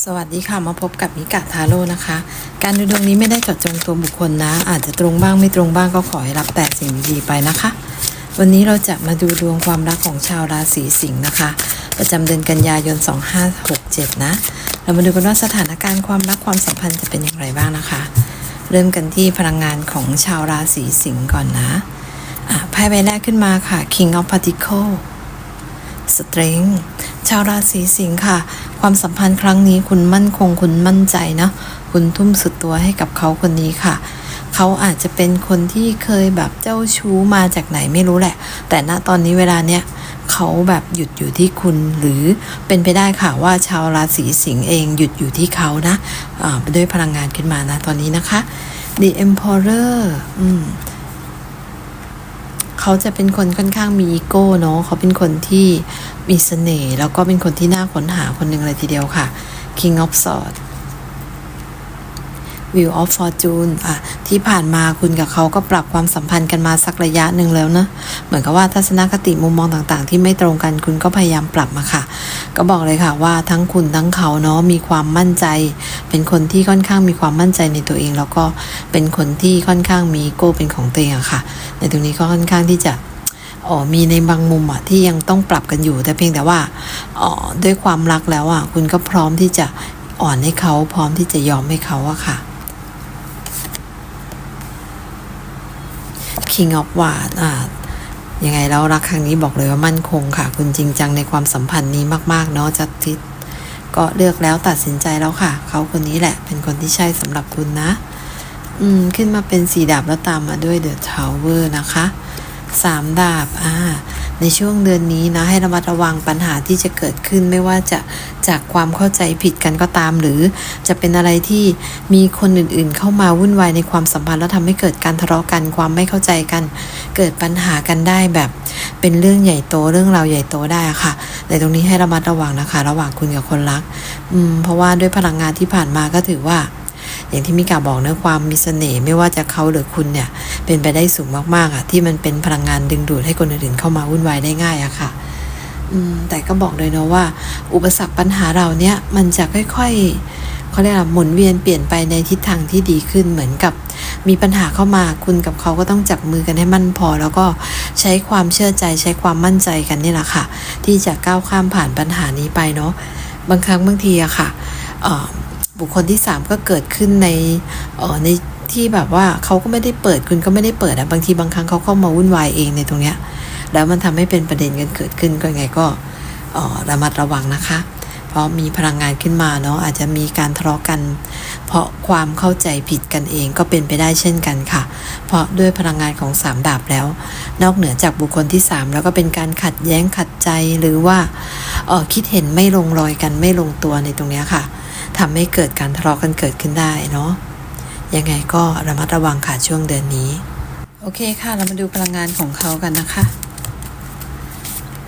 สวัสดีค่ะ มาพบกับมิกะทาโร่นะคะ การดูดวงนี้ไม่ได้เจาะจงตัวบุคคลนะ อาจจะตรงบ้างไม่ตรงบ้างก็ขอให้รับแต่สิ่งดีไปนะคะ วันนี้เราจะมาดูดวงความรักของชาวราศีสิงห์นะคะ ประจำเดือนกันยายน 2567 นะ เรามาดูกันว่าสถานการณ์ความรักความสัมพันธ์จะเป็นอย่างไรบ้างนะคะ เริ่มกันที่พลังงานของชาวราศีสิงห์ก่อนนะอะไพ่ใบแรกขึ้นมาค่ะ King of Pentacles สตรงชาวราศีสิงค์ค่ะ ความสัมพันธ์ครั้งนี้คุณมั่นคงคุณมั่นใจนะ คุณทุ่มสุดตัวให้กับเขาคนนี้ค่ะ เขาอาจจะเป็นคนที่เคยแบบเจ้าชู้มาจากไหนไม่รู้แหละ แต่ณตอนนี้เวลาเนี้ยเขาแบบหยุดอยู่ที่คุณหรือเป็นไปได้ค่ะว่าชาวราศีสิงห์เองหยุดอยู่ที่เขานะอ่าด้วยพลังงานขึ้นมานะตอนนี้นะคะ The Emperor อืม เขาจะเป็นคนค่อนข้างมีอีโก้เนาะเขาเป็นคนที่มีเสน่ห์แล้วก็เป็นคนที่น่าค้นหาคนหนึ่งเลยทีเดียวค่ะ King of Swords Wheel of Fortune อะที่ผ่านมาคุณกับเขาก็ปรับความสัมพันธ์กันมาสักระยะหนึ่งแล้วนะเหมือนกับว่าทัศนคติมุมมองต่างๆ ที่ไม่ตรงกันคุณก็พยายามปรับมาค่ะ ก็บอกเลยค่ะว่าทั้งคุณทั้งเขาเนาะมีความมั่นใจ เป็นคนที่ค่อนข้างมีความมั่นใจในตัวเอง แล้วก็เป็นคนที่ค่อนข้างมีอีโก้เป็นของตัวเองอะค่ะ ในตรงนี้ก็ค่อนข้างที่จะอ๋อมีในบางมุมอะที่ยังต้องปรับกันอยู่ แต่เพียงแต่ว่าอ๋อด้วยความรักแล้วอะคุณก็พร้อมที่จะอ่อนให้เขาพร้อมที่จะยอมให้เขาอะค่ะ King of w a r d อ่ายังไงแล้วรักครั้งนี้บอกเลยว่ามั่นคงค่ะ คุณจริงจังในความสัมพันธ์นี้มาก ๆ เนาะจัดทิศก็เลือกแล้วตัดสินใจแล้วค่ะ เขาคนนี้แหละ เป็นคนที่ใช่สำหรับคุณนะ อืม ขึ้นมาเป็นสีดาบแล้วตามมาด้วยเดอะทาวเวอร์นะคะสามดาบ อ่า ในช่วงเดือนนี้นะให้ระมัดระวังปัญหาที่จะเกิดขึ้นไม่ว่าจะจากความเข้าใจผิดกันก็ตาม หรือจะเป็นอะไรที่มีคนอื่นๆ เข้ามาวุ่นวายในความสัมพันธ์แล้วทำให้เกิดการทะเลาะกันความไม่เข้าใจกัน เกิดปัญหากันได้แบบเป็นเรื่องใหญ่โตเรื่องราวใหญ่โตได้ค่ะ ในตรงนี้ให้ระมัดระวังนะคะ ระหว่างคุณกับคนรัก อืมเพราะว่าด้วยพลังงานที่ผ่านมาก็ถือว่า อย่างที่มิกาบอกเนะความมีเสน่ห์ไม่ว่าจะเขาหรือคุณเนี่ยเป็นไปได้สูงมากๆอะที่มันเป็นพลังงานดึงดูดให้คนอื่นๆเข้ามาวุ่นวายได้ง่ายอะค่ะแต่ก็บอกเลยเนาะว่า อุปสรรคปัญหาเราเนี่ยมันจะค่อยๆเขาเรียกว่าหมุนเวียนเปลี่ยนไปในทิศทางที่ดีขึ้นเหมือนกับมีปัญหาเข้ามาคุณกับเขาก็ต้องจับมือกันให้มั่นพอ แล้วก็ใช้ความเชื่อใจใช้ความมั่นใจกันนี่แหละค่ะ ที่จะก้าวข้ามผ่านปัญหานี้ไปเนาะบางครั้งบางทีอะค่ะ บุคคลที่สามก็เกิดขึ้นในเออในที่แบบว่าเขาก็ไม่ได้เปิดคุณก็ไม่ได้เปิดอะบางทีบางครั้งเขาเข้ามาวุ่นวายเองในตรงเนี้ยแล้วมันทำให้เป็นประเด็นกันเกิดขึ้นก็ยังไงก็ระมัดระวังนะคะ เพราะมีพลังงานขึ้นมาเนาะอาจจะมีการทะเลาะกัน เพราะความเข้าใจผิดกันเองก็เป็นไปได้เช่นกันค่ะ เพราะด้วยพลังงานของสามดาบแล้ว นอกเหนือจากบุคคลที่สามแล้วก็เป็นการขัดแย้งขัดใจหรือว่าออคิดเห็นไม่ลงรอยกันไม่ลงตัวในตรงเนี้ยค่ะ ทำให้เกิดการทะเลาะกันเกิดขึ้นได้เนาะยังไงก็ระมัดระวังค่ะช่วงเดือนนี้ โอเคค่ะ เรามาดูพลังงานของเขากันนะคะ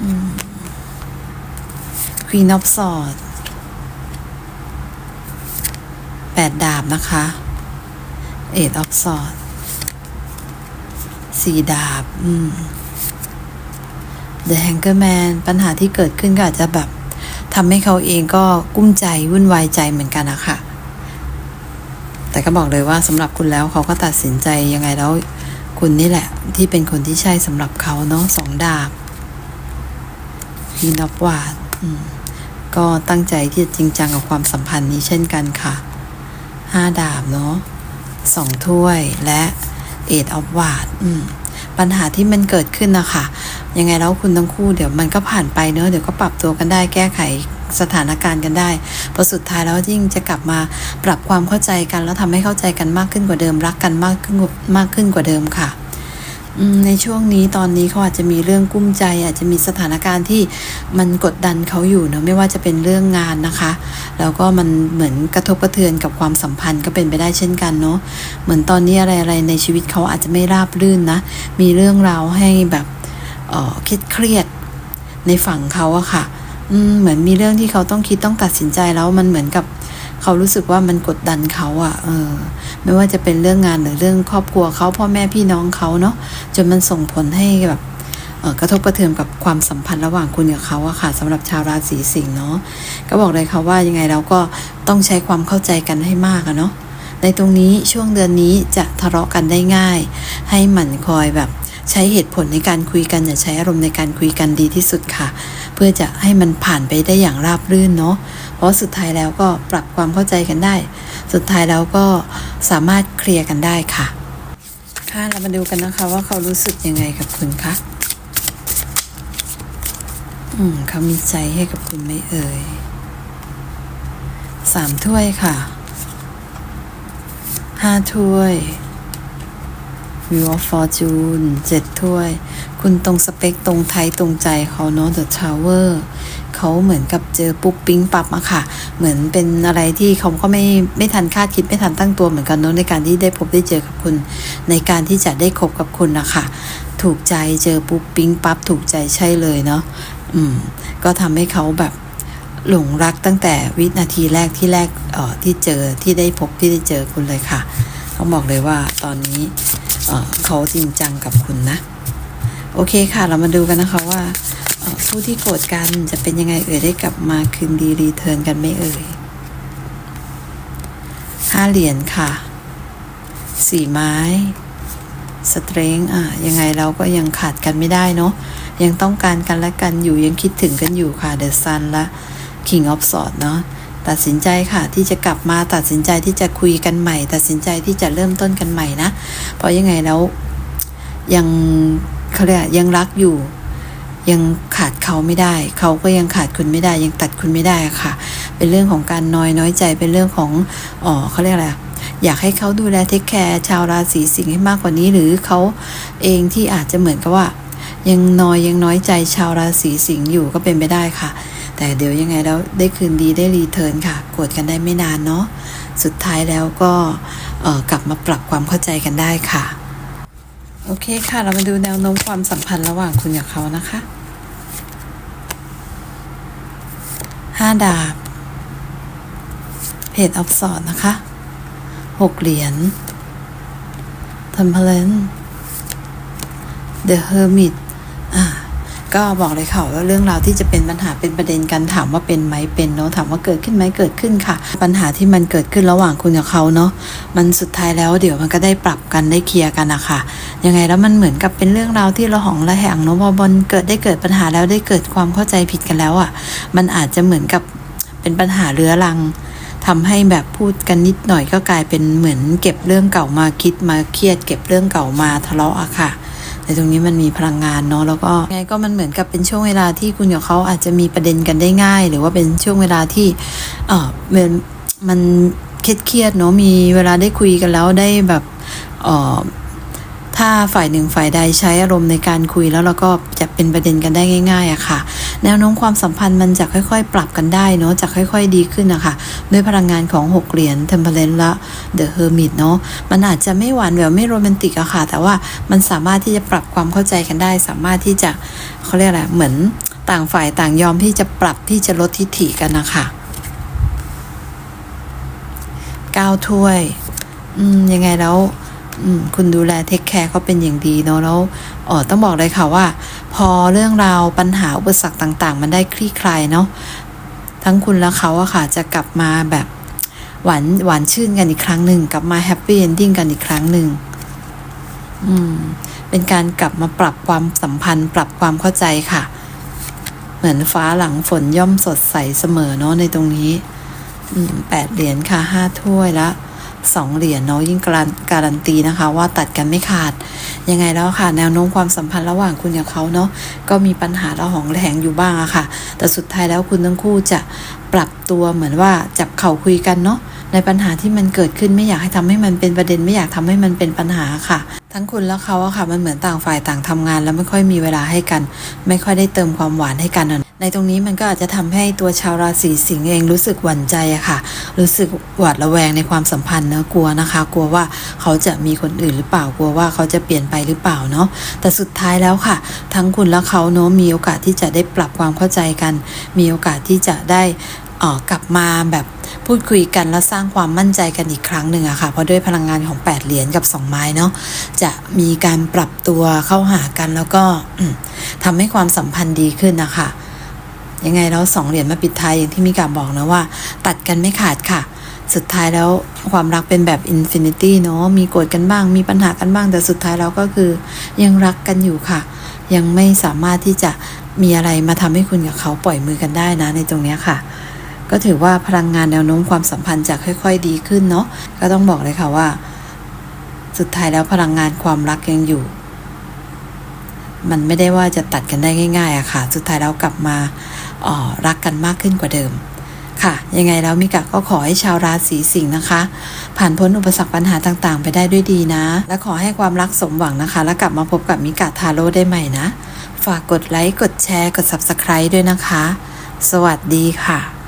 อืม Queen of Swords แปดดาบนะคะ Eight of Swords สี่ดาบ อืม The Hangman ปัญหาที่เกิดขึ้นก็อาจจะแบบ ทำให้เขาเองก็กุ้มใจวุ่นวายใจเหมือนกันนะคะแต่ก็บอกเลยว่าสำหรับคุณแล้วเขาก็ตัดสินใจยังไงแล้ว คุณนี่แหละ ที่เป็นคนที่ใช่สำหรับเขาเนาะสองดาบพีนับวาดก็ตั้งใจที่จะจริงจังกับความสัมพันธ์นี้เช่นกันค่ะห้าดาบเนาะสองถ้วยและเอ็ดออฟวาดปัญหาที่มันเกิดขึ้นนะคะ ยังไงแล้วคุณทั้งคู่เดี๋ยวมันก็ผ่านไปเนอะเดี๋ยวก็ปรับตัวกันได้แก้ไขสถานการณ์กันได้พอสุดท้ายแล้วยิ่งจะกลับมาปรับความเข้าใจกันแล้วทำให้เข้าใจกันมากขึ้นกว่าเดิมรักกันมากขึ้นมากขึ้นกว่าเดิมค่ะในช่วงนี้ตอนนี้เขาอาจจะมีเรื่องกุ้มใจ อาจจะมีสถานการณ์ที่มันกดดันเขาอยู่เนอะไม่ว่าจะเป็นเรื่องงานนะคะ แล้วก็มันเหมือนกระทบกระเทือนกับความสัมพันธ์ก็เป็นไปได้เช่นกันเนาะเหมือนตอนนี้อะไรๆในชีวิตเขาอาจจะไม่ราบรื่นนะ มีเรื่องราวให้แบบ ครียดเครียดในฝั่งเขาอะค่ะ อืมเหมือนมีเรื่องที่เขาต้องคิดต้องตัดสินใจแล้วมันเหมือนกับเขารู้สึกว่ามันกดดันเขาอะเออ ไม่ว่าจะเป็นเรื่องงานหรือเรื่องครอบครัวเขาพ่อแม่พี่น้องเขาเนาะจนมันส่งผลให้แบบกระทบกระเทือนกับความสัมพันธ์ระหว่างคุณกับเขาอะค่ะสำหรับชาวราศีสิงห์เนาะก็บอกเลยค่ะว่ายังไงเราก็ต้องใช้ความเข้าใจกันให้มากอะเนาะในตรงนี้ช่วงเดือนนี้จะทะเลาะกันได้ง่าย ให้หมั่นคอยแบบ ใช้เหตุผลในการคุยกันอย่าใช้อารมณ์ในการคุยกันดีที่สุดค่ะ เพื่อจะให้มันผ่านไปได้อย่างราบรื่นเนาะเพราะสุดท้ายแล้วก็ปรับความเข้าใจกันได้ สุดท้ายแล้วก็สามารถเคลียร์กันได้ค่ะค่ะเรามาดูกันนะคะว่าเขารู้สึกยังไงกับคุณคะอืมเขามีใจให้กับคุณไหม่เอ่ยสามถ้วยค่ะห้าถ้วย Wheel of Fortune เจ็ดถ้วย คุณตรงสเปคตรงไทยตรงใจเขาเนาะ The Tower เขาเหมือนกับเจอปุ๊บปิ๊งปับอะค่ะ เหมือนเป็นอะไรที่เขาก็ไม่ไม่ทันคาดคิดไม่ทันตั้งตัวเหมือนกันเนาะในการที่ได้พบได้เจอกับคุณ ในการที่จะได้คบกับคุณนะคะถูกใจเจอปุ๊บปิ๊งปั๊บถูกใจใช่เลยเนาะอืม ก็ทำให้เขาแบบหลงรักตั้งแต่วินาทีแรกที่แรกเอ่อที่เจอที่ได้พบที่ได้เจอคุณเลยค่ะ ต้องบอกเลยว่าตอนนี้ เขาจริงจังกับคุณนะ โอเคค่ะ เรามาดูกันนะคะว่าผู้ที่โกรธกันจะเป็นยังไงเอ่ยได้กลับมาคืนดีรีเทิร์นกันไหม่เอ่ยห้าเหรียญค่ะสี่ไม้สเตรงอะยังไงเราก็ยังขาดกันไม่ได้เนาะยังต้องการกันและกันอยู่ยังคิดถึงกันอยู่ค่ะเดอะซันและ King of Swords เนาะ ตัดสินใจค่ะที่จะกลับมาตัดสินใจที่จะคุยกันใหม่ ตัดสินใจที่จะเริ่มต้นกันใหม่นะ เพราะยังไงแล้วยังเขาเรียกยังรักอยู่ ยังขาดเขาไม่ได้ เขาก็ยังขาดคุณไม่ได้ ยังตัดคุณไม่ได้ค่ะ เป็นเรื่องของการน้อยน้อยใจเป็นเรื่องของอ๋อเขาเรียกอะไรอะอยากให้เขาดูแลเทคแคร์ชาวราศีสิงห์ให้มากกว่านี้ หรือเขาเองที่อาจจะเหมือนกับว่า ยังน้อยยังน้อยใจชาวราศีสิงห์อยู่ก็เป็นไปได้ค่ะ แต่เดี๋ยวยังไงแล้วได้คืนดีได้รีเทิร์นค่ะโกรธกันได้ไม่นานเนาะสุดท้ายแล้วก็กลับมาปรับความเข้าใจกันได้ค่ะ โอเคค่ะ เรามาดูแนวโน้มความสัมพันธ์ระหว่างคุณกับเขานะคะห้าดาบเพจออฟสอดนะคะหกเหรียญทัมเพลน The Hermit อ่า ก็บอกเลยค่ะว่าเรื่องราวที่จะเป็นปัญหาเป็นประเด็นกันถามว่าเป็นไหมเป็นเนาะถามว่าเกิดขึ้นไหมเกิดขึ้นค่ะ ปัญหาที่มันเกิดขึ้นระหว่างคุณกับเขาเนาะมันสุดท้ายแล้วเดี๋ยวมันก็ได้ปรับกันได้เคลียร์กันนะค่ะยังไงแล้วมันเหมือนกับเป็นเรื่องราวที่ระหองระแหงเนาะพอบอลเกิดได้เกิดปัญหาแล้วได้เกิดความเข้าใจผิดกันแล้วอะมันอาจจะเหมือนกับเป็นปัญหาเรื้อรังทำให้แบบพูดกันนิดหน่อยก็กลายเป็นเหมือนเก็บเรื่องเก่ามาคิดมาเครียด เก็บเรื่องเก่ามาทะเลาะอะค่ะ ในตรงนี้มันมีพลังงานเนาะแล้วก็ไงก็มันเหมือนกับเป็นช่วงเวลาที่คุณกับเขาอาจจะมีประเด็นกันได้ง่าย หรือว่าเป็นช่วงเวลาที่เออมันมันเครียดเครียดเนาะมีเวลาได้คุยกันแล้วได้แบบเออ ถ้าฝ่ายหนึ่งฝ่ายใดใช้อารมณ์ในการคุยแล้วเราก็จะเป็นประเด็นกันได้ง่ายๆอะค่ะ แนวโน้มความสัมพันธ์มันจะค่อยๆ ปรับกันได้เนาะจะค่อยๆดีขึ้นนะคะด้วยพลังงานของหกเหรียญเทมเพลนและเดอะเฮอร์มิตเนาะมันอาจจะไม่หวานแหววไม่โรแมนติกอะค่ะ แต่ว่ามันสามารถที่จะปรับความเข้าใจกันได้ สามารถที่จะเขาเรียกอะไรเหมือนต่างฝ่ายต่างยอมที่จะปรับที่จะลดทิฐิกันนะคะก้าถ้วย อืม ยังไงแล้ว คุณดูแลเทคแคร์เขาเป็นอย่างดีเนาะแล้วเออต้องบอกเลยค่ะว่า พอเรื่องราวปัญหาอุปสรรคต่างๆ มันได้คลี่คลายเนาะทั้งคุณและเขาอะค่ะจะกลับมาแบบหวานหวานชื่นกันอีกครั้งหนึ่งกลับมาแฮปปี้เอนดิ้งกันอีกครั้งหนึ่งอืมเป็นการกลับมาปรับความสัมพันธ์ ปรับความเข้าใจค่ะ เหมือนฟ้าหลังฝนย่อมสดใสเสมอเนาะในตรงนี้แปดเหรียญค่ะห้าถ้วยละ สองเหรียญเนาะยิ่งการันการันตีนะคะ ว่าตัดกันไม่ขาด ยังไงแล้วค่ะ แนวโน้มความสัมพันธ์ระหว่างคุณกับเขาเนาะก็มีปัญหาระหองระแหงอยู่บ้างอะค่ะ แต่สุดท้ายแล้วคุณทั้งคู่จะปรับตัวเหมือนว่าจับเข่าคุยกันเนาะในปัญหาที่มันเกิดขึ้นไม่อยากให้ทำให้มันเป็นประเด็นไม่อยากทำให้มันเป็นปัญหาค่ะ ทั้งคุณและเขาอะค่ะ มันเหมือนต่างฝ่ายต่างทำงาน แล้วไม่ค่อยมีเวลาให้กัน ไม่ค่อยได้เติมความหวานให้กันอะ ในตรงนี้มันก็อาจจะทำให้ตัวชาวราศีสิงห์เองรู้สึกหวั่นใจอะค่ะ รู้สึกหวาดระแวงในความสัมพันธ์เนอะกลัวนะคะ กลัวว่าเขาจะมีคนอื่นหรือเปล่ากลัวว่าเขาจะเปลี่ยนไปหรือเปล่าเนาะแต่สุดท้ายแล้วค่ะ ทั้งคุณและเขาเนาะมีโอกาสที่จะได้ปรับความเข้าใจกัน มีโอกาสที่จะได้อ่อกลับมาแบบพูดคุยกันแล้วสร้างความมั่นใจกันอีกครั้งหนึ่งอะค่ะ เพราะด้วยพลังงานของ 8 เหรียญกับ 2 ไม้เนาะจะมีการปรับตัวเข้าหากันแล้วก็ทำให้ความสัมพันธ์ดีขึ้นนะคะ ยังไงแล้วสองเหรียญมาปิดท้ายอย่างที่มิกาบอกนะว่า ตัดกันไม่ขาดค่ะ สุดท้ายแล้วความรักเป็นแบบอินฟินิตี้เนาะมีโกรธกันบ้าง มีปัญหากันบ้าง แต่สุดท้ายแล้วก็คือ ยังรักกันอยู่ค่ะ ยังไม่สามารถที่จะมีอะไรมาทำให้คุณกับเขาปล่อยมือกันได้นะในตรงนี้ค่ะ ก็ถือว่าพลังงานแนวโน้มความสัมพันธ์จะค่อย ๆ ดีขึ้นเนาะก็ต้องบอกเลยค่ะว่า สุดท้ายแล้วพลังงานความรักยังอยู่ มันไม่ได้ว่าจะตัดกันได้ง่ายๆอะค่ะ สุดท้ายแล้วกลับมาออรักกันมากขึ้นกว่าเดิม ค่ะ ยังไงแล้วมิกะก็ขอให้ชาวราศีสิงห์นะคะ ผ่านพ้นอุปสรรคปัญหาต่างๆ ไปได้ด้วยดีนะ และขอให้ความรักสมหวังนะคะ แล้วกลับมาพบกับมิกะทาโร่ได้ใหม่นะ ฝากกดไลค์กดแชร์กด Subscribe ด้วยนะคะ สวัสดีค่ะ